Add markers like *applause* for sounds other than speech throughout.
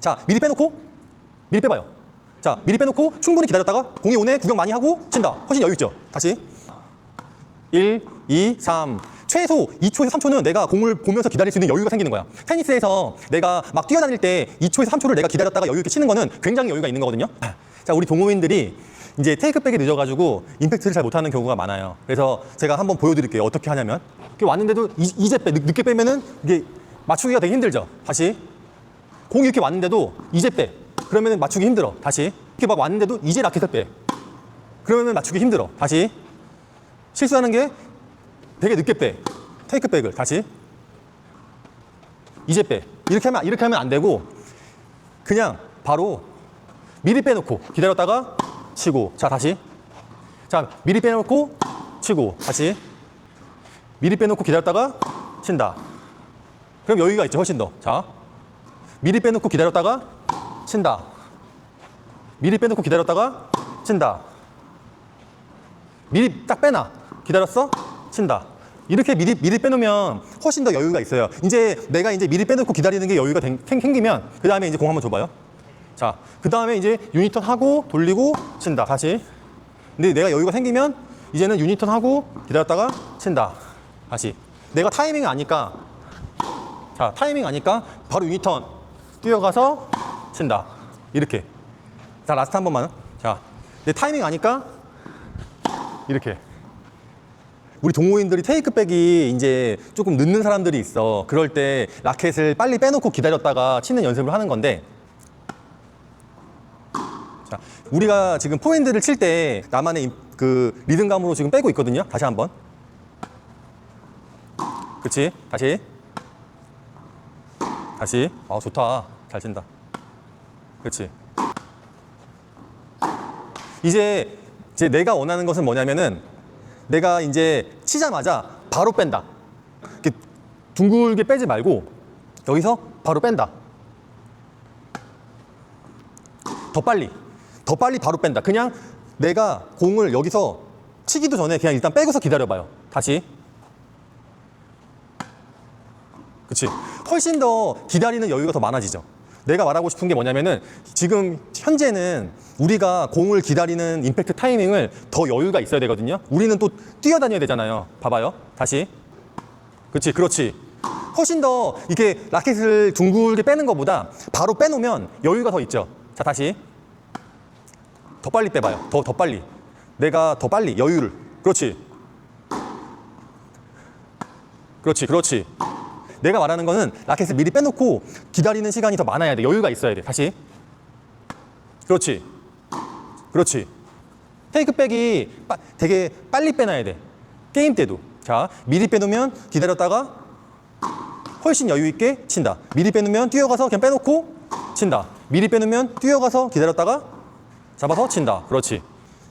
자, 미리 빼놓고 미리 빼봐요. 자, 미리 빼놓고 충분히 기다렸다가 공이 오네 구경 많이 하고 친다. 훨씬 여유 있죠. 다시 1, 2, 3. 최소 2초에서 3초는 내가 공을 보면서 기다릴 수 있는 여유가 생기는 거야. 테니스에서 내가 막 뛰어다닐 때 2초에서 3초를 내가 기다렸다가 여유 있게 치는 거는 굉장히 여유가 있는 거거든요. *laughs* 자, 우리 동호인들이 이제 테이크백이 늦어가지고 임팩트를 잘 못하는 경우가 많아요. 그래서 제가 한번 보여드릴게요. 어떻게 하냐면 왔는데도 이- 이제 빼, 늦- 늦게 빼면은 이게 맞추기가 되게 힘들죠. 다시 공이 이렇게 왔는데도 이제 빼. 그러면 맞추기 힘들어. 다시 이렇게 막 왔는데도 이제 라켓을 빼. 그러면 맞추기 힘들어. 다시 실수하는 게 되게 늦게 빼. 테이크 백을 다시 이제 빼. 이렇게 하면 이렇게 하면 안 되고 그냥 바로 미리 빼놓고 기다렸다가 치고 자 다시 자 미리 빼놓고 치고 다시 미리 빼놓고 기다렸다가 친다. 그럼 여유가 있죠 훨씬 더. 자 미리 빼놓고 기다렸다가 친다. 미리 빼놓고 기다렸다가 친다. 미리 딱 빼놔. 기다렸어? 친다. 이렇게 미리 미리 빼놓으면 훨씬 더 여유가 있어요. 이제 내가 이제 미리 빼놓고 기다리는 게 여유가 생기면 그 다음에 이제 공 한번 줘봐요. 자, 그 다음에 이제 유니턴 하고 돌리고 친다. 다시. 근데 내가 여유가 생기면 이제는 유니턴 하고 기다렸다가 친다. 다시. 내가 타이밍 아니까 자 타이밍 아니까 바로 유니턴 뛰어가서 친다. 이렇게. 자 라스트 한 번만. 자, 내 타이밍 아니까 이렇게. 우리 동호인들이 테이크백이 이제 조금 늦는 사람들이 있어. 그럴 때 라켓을 빨리 빼놓고 기다렸다가 치는 연습을 하는 건데. 자, 우리가 지금 포핸드를 칠 때 나만의 임- 그 리듬감으로 지금 빼고 있거든요. 다시 한번. 그치? 다시. 다시. 아, 좋다. 잘 친다. 그치? 이제, 이제 내가 원하는 것은 뭐냐면은 내가 이제 치자마자 바로 뺀다. 이렇게 둥글게 빼지 말고 여기서 바로 뺀다. 더 빨리. 더 빨리 바로 뺀다. 그냥 내가 공을 여기서 치기도 전에 그냥 일단 빼고서 기다려봐요. 다시. 그치. 훨씬 더 기다리는 여유가 더 많아지죠. 내가 말하고 싶은 게 뭐냐면은 지금 현재는 우리가 공을 기다리는 임팩트 타이밍을 더 여유가 있어야 되거든요. 우리는 또 뛰어다녀야 되잖아요. 봐봐요. 다시. 그렇지, 그렇지. 훨씬 더 이렇게 라켓을 둥글게 빼는 것보다 바로 빼놓으면 여유가 더 있죠. 자, 다시. 더 빨리 빼봐요. 더, 더 빨리. 내가 더 빨리 여유를. 그렇지. 그렇지, 그렇지. 내가 말하는 거는 라켓을 미리 빼놓고 기다리는 시간이 더 많아야 돼. 여유가 있어야 돼. 다시. 그렇지. 그렇지. 테이크백이 빠- 되게 빨리 빼놔야 돼. 게임 때도. 자, 미리 빼놓으면 기다렸다가 훨씬 여유 있게 친다. 미리 빼놓으면 뛰어가서 그냥 빼놓고 친다. 미리 빼놓으면 뛰어가서 기다렸다가 잡아서 친다. 그렇지.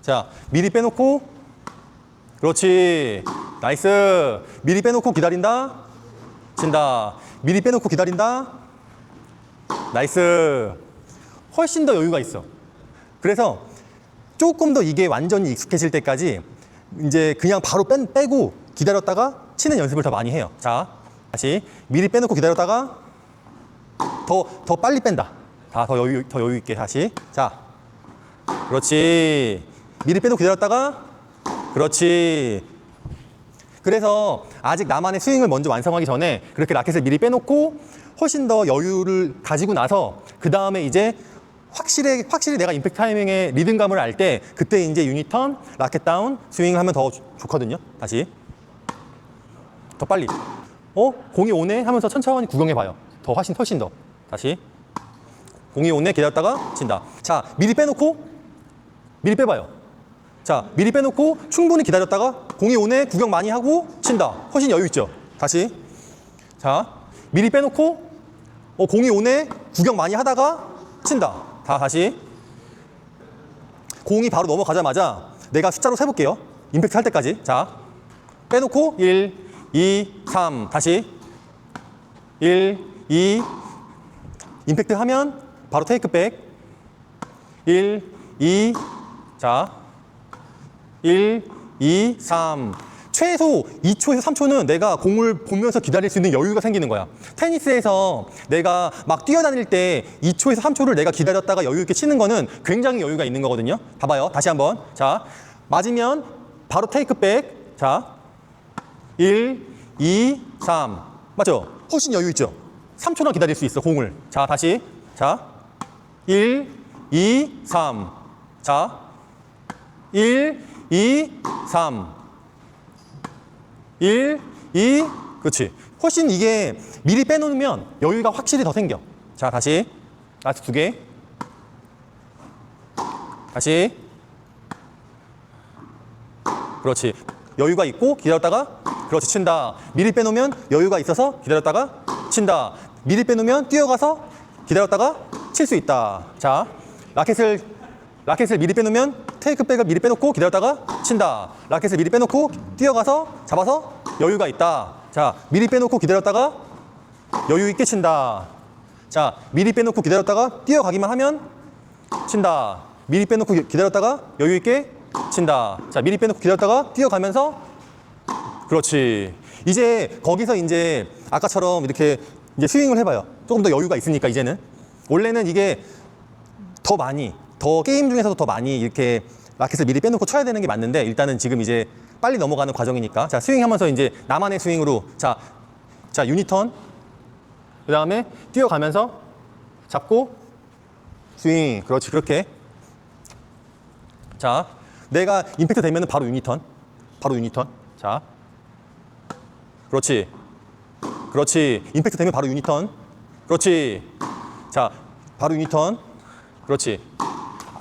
자, 미리 빼놓고 그렇지. 나이스. 미리 빼놓고 기다린다. 친다. 미리 빼놓고 기다린다. 나이스. 훨씬 더 여유가 있어. 그래서 조금 더 이게 완전히 익숙해질 때까지 이제 그냥 바로 뺀, 빼고 기다렸다가 치는 연습을 더 많이 해요. 자, 다시 미리 빼놓고 기다렸다가 더, 더 빨리 뺀다. 다 더 여유, 더 여유 있게 다시. 자, 그렇지. 미리 빼놓고 기다렸다가 그렇지. 그래서 아직 나만의 스윙을 먼저 완성하기 전에 그렇게 라켓을 미리 빼놓고 훨씬 더 여유를 가지고 나서 그 다음에 이제 확실히 확실히 내가 임팩트 타이밍의 리듬감을 알 때 그때 이제 유니턴, 라켓 다운, 스윙을 하면 더 좋- 좋거든요. 다시 더 빨리. 어 공이 오네 하면서 천천히 구경해 봐요. 더 훨씬 훨씬 더 다시 공이 오네 기다렸다가 친다. 자 미리 빼놓고 미리 빼봐요. 자, 미리 빼놓고 충분히 기다렸다가 공이 오네 구경 많이 하고 친다. 훨씬 여유 있죠. 다시. 자, 미리 빼놓고 어, 공이 오네 구경 많이 하다가 친다. 다 다시. 공이 바로 넘어가자마자 내가 숫자로 세볼게요. 임팩트 할 때까지. 자, 빼놓고 1, 2, 3. 다시. 1, 2. 임팩트 하면 바로 테이크백. 1, 2. 자, 1, 2, 3. 최소 2초에서 3초는 내가 공을 보면서 기다릴 수 있는 여유가 생기는 거야. 테니스에서 내가 막 뛰어다닐 때 2초에서 3초를 내가 기다렸다가 여유 있게 치는 거는 굉장히 여유가 있는 거거든요. 봐봐요. 다시 한번. 자, 맞으면 바로 테이크 백. 자, 1, 2, 3. 맞죠? 훨씬 여유 있죠? 3초나 기다릴 수 있어, 공을. 자, 다시. 자, 1, 2, 3. 자, 1, 2, 3. 1, 2, 그렇지. 훨씬 이게 미리 빼놓으면 여유가 확실히 더 생겨. 자, 다시. 라스트 두 개. 다시. 그렇지. 여유가 있고 기다렸다가 그렇지 친다. 미리 빼놓으면 여유가 있어서 기다렸다가 친다. 미리 빼놓으면 뛰어가서 기다렸다가 칠 수 있다. 자, 라켓을 라켓을 미리 빼놓으면 테이크백을 미리 빼놓고 기다렸다가 친다. 라켓을 미리 빼놓고 뛰어가서 잡아서 여유가 있다. 자, 미리 빼놓고 기다렸다가 여유 있게 친다. 자, 미리 빼놓고 기다렸다가 뛰어가기만 하면 친다. 미리 빼놓고 기- 기다렸다가 여유 있게 친다. 자, 미리 빼놓고 기다렸다가 뛰어가면서 그렇지. 이제 거기서 이제 아까처럼 이렇게 이제 스윙을 해봐요. 조금 더 여유가 있으니까 이제는 원래는 이게 더 많이 더 게임 중에서도 더 많이 이렇게 라켓을 미리 빼놓고 쳐야 되는 게 맞는데 일단은 지금 이제 빨리 넘어가는 과정이니까. 자 스윙하면서 이제 나만의 스윙으로. 자, 자 유니턴. 그 다음에 뛰어가면서 잡고 스윙. 그렇지 그렇게. 자 내가 임팩트 되면은 바로 유니턴. 바로 유니턴. 자 그렇지. 그렇지. 임팩트 되면 바로 유니턴. 그렇지. 자 바로 유니턴. 그렇지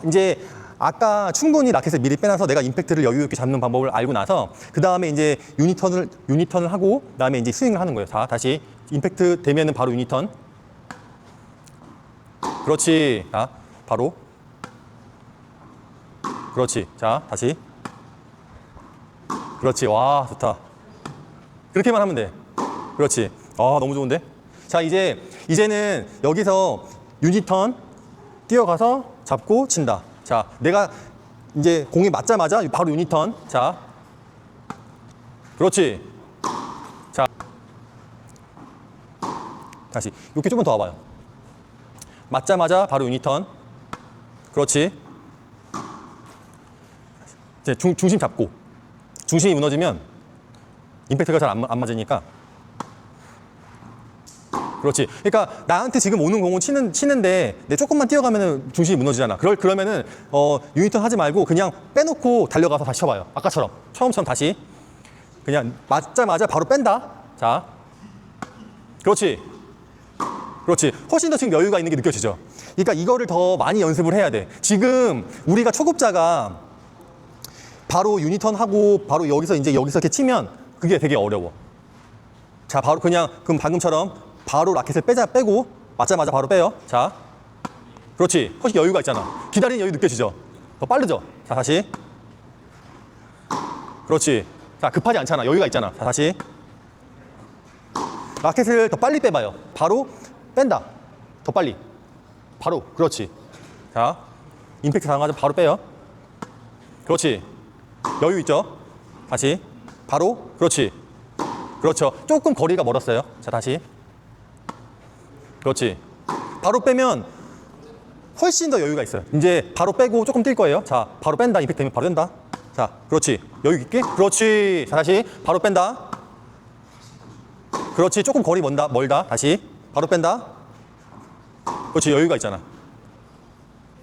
이제 아까 충분히 라켓을 미리 빼놔서 내가 임팩트를 여유 있게 잡는 방법을 알고 나서 그 다음에 이제 유니턴을 유니턴을 하고 그 다음에 이제 스윙을 하는 거예요. 자 다시 임팩트 되면은 바로 유니턴. 그렇지. 자 바로. 그렇지. 자 다시. 그렇지. 와 좋다. 그렇게만 하면 돼. 그렇지. 아 너무 좋은데. 자 이제 이제는 여기서 유니턴 뛰어가서 잡고 친다. 자, 내가 이제 공이 맞자마자 바로 유니턴. 자, 그렇지. 자, 다시 이렇게 조금 더 와봐요. 맞자마자 바로 유니턴. 그렇지. 이제 중, 중심 잡고 중심이 무너지면 임팩트가 잘안안 맞으니까 그렇지. 그러니까 나한테 지금 오는 공은 치는 치는데 내 조금만 뛰어가면은 중심이 무너지잖아. 그럴 그러면은 어 유니턴 하지 말고 그냥 빼놓고 달려가서 다시 쳐봐요. 아까처럼 처음처럼 다시 그냥 맞자마자 바로 뺀다. 자, 그렇지. 그렇지. 훨씬 더 지금 여유가 있는 게 느껴지죠. 그러니까 이거를 더 많이 연습을 해야 돼. 지금 우리가 초급자가 바로 유니턴 하고 바로 여기서 이제 여기서 이렇게 치면 그게 되게 어려워. 자, 바로 그냥 그럼 방금처럼 바로 라켓을 빼자 빼고 맞자마자 바로 빼요. 자, 그렇지. 훨씬 여유가 있잖아. 기다리는 여유 느껴지죠? 더 빠르죠? 자, 다시. 그렇지. 자, 급하지 않잖아. 여유가 있잖아. 자, 다시. 라켓을 더 빨리 빼봐요. 바로 뺀다. 더 빨리. 바로. 그렇지. 자, 임팩트 당하자 바로 빼요. 그렇지. 여유 있죠? 다시. 바로. 그렇지. 그렇죠. 조금 거리가 멀었어요. 자, 다시. 그렇지. 바로 빼면 훨씬 더 여유가 있어요. 이제 바로 빼고 조금 뛸 거예요. 자, 바로 뺀다. 임팩트 되면 바로 뺀다. 자, 그렇지. 여유 있게. 그렇지. 자, 다시. 바로 뺀다. 그렇지. 조금 거리 먼다. 멀다. 다시. 바로 뺀다. 그렇지. 여유가 있잖아.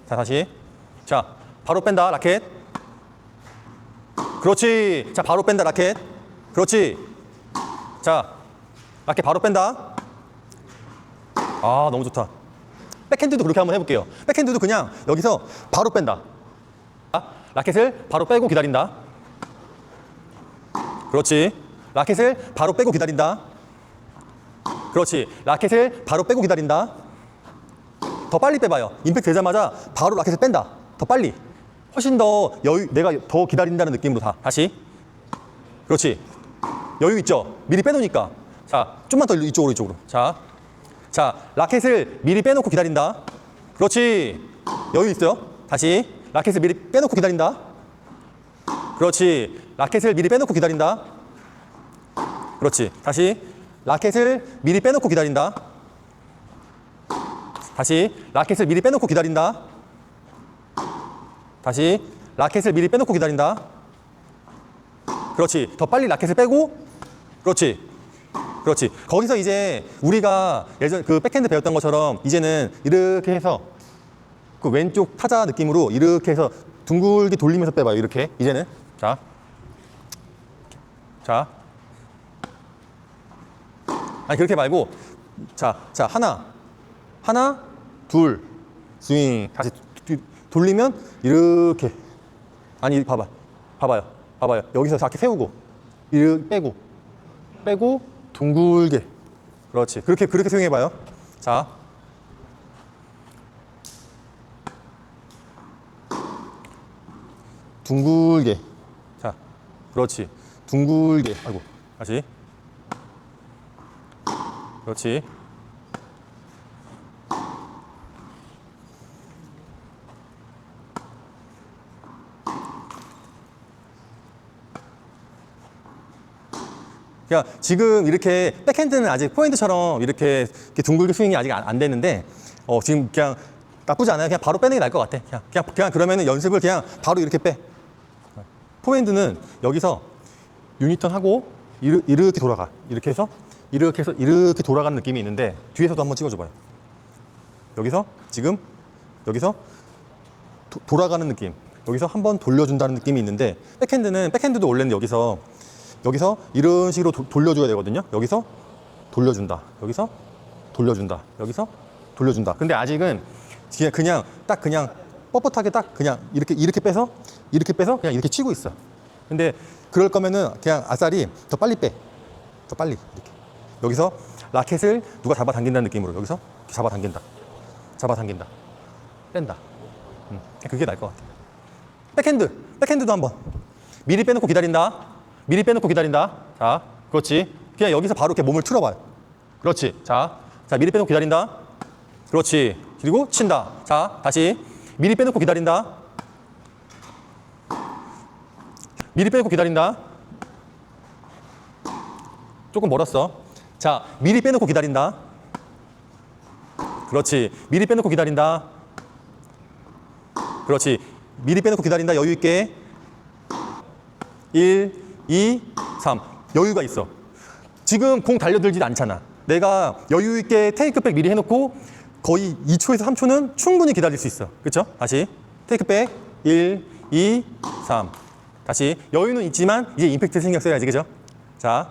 자, 다시. 자, 바로 뺀다. 라켓. 그렇지. 자, 바로 뺀다. 라켓. 그렇지. 자, 라켓 바로 뺀다. 아, 너무 좋다. 백핸드도 그렇게 한번 해볼게요. 백핸드도 그냥 여기서 바로 뺀다. 자, 라켓을 바로 빼고 기다린다. 그렇지. 라켓을 바로 빼고 기다린다. 그렇지. 라켓을 바로 빼고 기다린다. 더 빨리 빼봐요. 임팩트 되자마자 바로 라켓을 뺀다. 더 빨리. 훨씬 더 여유, 내가 더 기다린다는 느낌으로 다. 다시. 그렇지. 여유 있죠? 미리 빼놓으니까. 자, 좀만 더 이쪽으로, 이쪽으로. 자. 자, 라켓을 미리 빼놓고 기다린다. 그렇지. 여유 있어요? 다시. 라켓을 미리 빼놓고 기다린다. 그렇지. 라켓을 미리 빼놓고 기다린다. 그렇지. 다시 라켓을 미리 빼놓고 기다린다. 다시 라켓을 미리 빼놓고 기다린다. 다시 라켓을 미리 빼놓고 기다린다. 그렇지. 더 빨리 라켓을 빼고 그렇지. 그렇지. 거기서 이제 우리가 예전 그 백핸드 배웠던 것처럼 이제는 이렇게 해서 그 왼쪽 타자 느낌으로 이렇게 해서 둥글게 돌리면서 빼봐요. 이렇게. 이제는. 자. 자. 아니, 그렇게 말고. 자, 자, 하나. 하나, 둘. 스윙. 다시 돌리면 이렇게. 아니, 봐봐. 봐봐요. 봐봐요. 여기서 이렇게 세우고. 이렇게 빼고. 빼고, 둥글게. 그렇지. 그렇게, 그렇게 스윙해봐요. 자. 둥글게. 자, 그렇지. 둥글게. 아이고, 다시. 그렇지. 그러니까 지금 이렇게 백핸드는 아직 포핸드처럼 이렇게, 이렇게 둥글게 스윙이 아직 안, 안 됐는데 어, 지금 그냥 나쁘지 않아요. 그냥 바로 빼는 게 나을 것 같아. 그냥, 그냥, 그냥 그러면은 연습을 그냥 바로 이렇게 빼. 포핸드는 여기서 유니턴 하고 이르, 이렇게 돌아가. 이렇게 해서 이렇게 해서 이렇게 돌아가는 느낌이 있는데 뒤에서도 한번 찍어줘봐요. 여기서 지금 여기서 도- 돌아가는 느낌. 여기서 한번 돌려준다는 느낌이 있는데 백핸드는 백핸드도 원래는 여기서 여기서 이런 식으로 도- 돌려줘야 되거든요. 여기서 돌려준다. 여기서 돌려준다. 여기서 돌려준다. 근데 아직은 그냥 그냥 딱 그냥 뻣뻣하게 딱 그냥 이렇게 이렇게 빼서 이렇게 빼서 그냥 이렇게 치고 있어. 근데 그럴 거면은 그냥 아싸리 더 빨리 빼. 더 빨리 이렇게. 여기서 라켓을 누가 잡아 당긴다는 느낌으로 여기서 잡아 당긴다. 잡아 당긴다. 뺀다. 음, 그게 나을 것 같아. 백핸드, 백핸드도 한번. 미리 빼놓고 기다린다. 미리 빼놓고 기다린다. 자, 그렇지. 그냥 여기서 바로 이렇게 몸을 틀어봐요. 그렇지. 자, 자 미리 빼놓고 기다린다. 그렇지. 그리고 친다. 자, 다시. 미리 빼놓고 기다린다. 미리 빼놓고 기다린다. 조금 멀었어. 자, 미리 빼놓고 기다린다. 그렇지. 미리 빼놓고 기다린다. 그렇지. 미리 빼놓고 기다린다. 여유 있게. 1, 2, 3. 여유가 있어. 지금 공 달려들지 않잖아. 내가 여유 있게 테이크백 미리 해놓고 거의 2초에서 3초는 충분히 기다릴 수 있어. 그렇죠? 다시 테이크백 1, 2, 3. 다시 여유는 있지만 이제 임팩트 신경 써야지. 그죠? 자,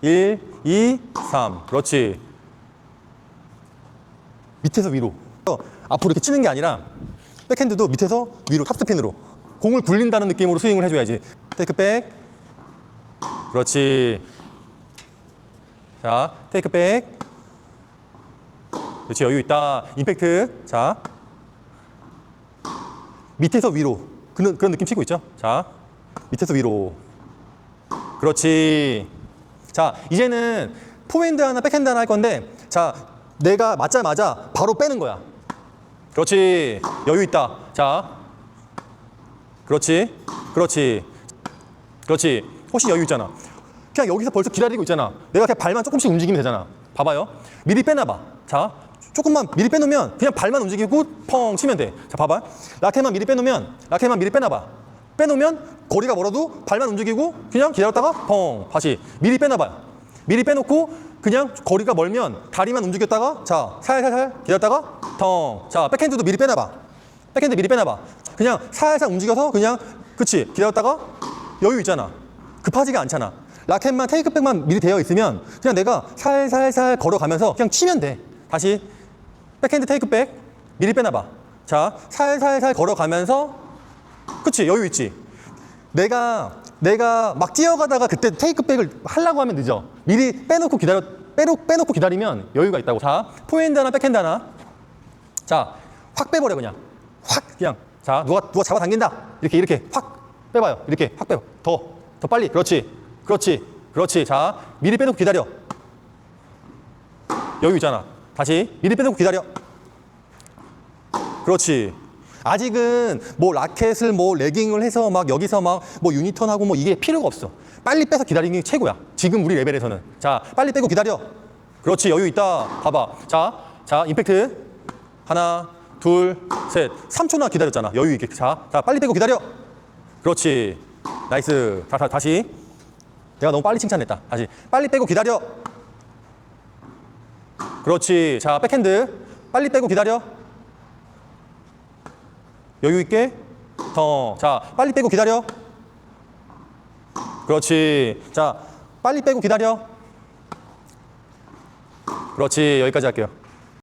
1, 2, 3. 그렇지. 밑에서 위로. 앞으로 이렇게 치는 게 아니라 백핸드도 밑에서 위로 탑스핀으로 공을 굴린다는 느낌으로 스윙을 해줘야지. 테이크백. 그렇지. 자, 테이크 백. 그렇지, 여유 있다. 임팩트. 자. 밑에서 위로. 그런, 그런 느낌 치고 있죠? 자, 밑에서 위로. 그렇지. 자, 이제는 포핸드 하나, 백핸드 하나 할 건데, 자, 내가 맞자마자 바로 빼는 거야. 그렇지. 여유 있다. 자. 그렇지. 그렇지. 그렇지. 훨씬 여유 있잖아. 그냥 여기서 벌써 기다리고 있잖아. 내가 그냥 발만 조금씩 움직이면 되잖아. 봐봐요. 미리 빼놔봐. 자, 조금만 미리 빼놓으면 그냥 발만 움직이고 펑 치면 돼. 자, 봐봐. 라켓만 미리 빼놓으면 라켓만 미리 빼놔봐. 빼놓으면 거리가 멀어도 발만 움직이고 그냥 기다렸다가 펑 다시 미리 빼놔봐요. 미리 빼놓고 그냥 거리가 멀면 다리만 움직였다가 자 살살살 기다렸다가 텅. 자 백핸드도 미리 빼놔봐. 백핸드 미리 빼놔봐. 그냥 살살 움직여서 그냥 그치 기다렸다가 여유 있잖아. 급하지가 않잖아. 라켓만 테이크백만 미리 되어 있으면 그냥 내가 살살살 걸어가면서 그냥 치면 돼. 다시 백핸드 테이크백 미리 빼놔봐. 자 살살살 걸어가면서 그치 여유 있지. 내가 내가 막 뛰어가다가 그때 테이크백을 하려고 하면 늦어. 미리 빼놓고 기다려 빼놓, 빼놓고 기다리면 여유가 있다고. 자 포핸드 하나 백핸드 하나. 자 확 빼버려 그냥 확 그냥 자 누가 누가 잡아 당긴다 이렇게 이렇게 확 빼봐요 이렇게 확 빼봐 더 더 빨리 그렇지 그렇지 그렇지 자 미리 빼놓고 기다려 여유 있잖아 다시 미리 빼놓고 기다려 그렇지 아직은 뭐 라켓을 뭐 레깅을 해서 막 여기서 막 뭐 유니턴하고 뭐 이게 필요가 없어 빨리 빼서 기다리는 게 최고야 지금 우리 레벨에서는. 자, 빨리 빼고 기다려. 그렇지, 여유 있다. 봐봐. 자, 자, 임팩트. 하나, 둘, 셋. 3초나 기다렸잖아. 여유 있게. 자, 자, 빨리 빼고 기다려. 그렇지. 나이스. 다, 다, 다시. 내가 너무 빨리 칭찬했다. 다시. 빨리 빼고 기다려. 그렇지. 자, 백핸드. 빨리 빼고 기다려. 여유 있게. 더. 자, 빨리 빼고 기다려. 그렇지. 자, 빨리 빼고 기다려. 그렇지. 여기까지 할게요.